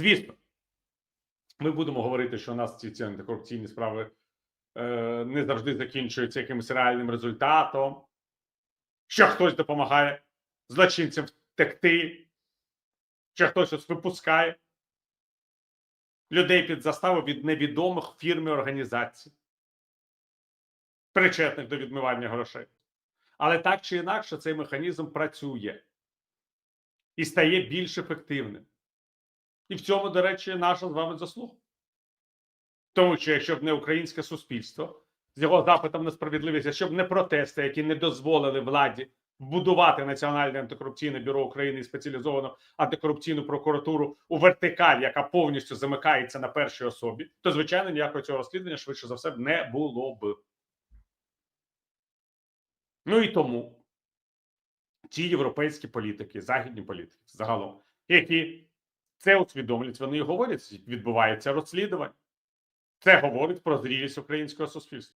Звісно, ми будемо говорити, що у нас ці, ці антикорупційні справи е, не завжди закінчуються якимось реальним результатом, що хтось допомагає злочинцям втекти, що хтось ось випускає людей під заставу від невідомих фірм і організацій, причетних до відмивання грошей. Але так чи інакше цей механізм працює і стає більш ефективним. І в цьому, до речі, наша з вами заслуга. Тому що якщо б не українське суспільство з його запитом на справедливість, якщо б не протести, які не дозволили владі вбудувати Національне антикорупційне бюро України і спеціалізовану антикорупційну прокуратуру у вертикаль, яка повністю замикається на першій особі, то звичайно ніякого цього розслідування швидше за все не було б. Ну і тому ті європейські політики, західні політики загалом, які це усвідомлюють, вони і говорять, відбувається розслідування. Це говорить про зрілість українського суспільства.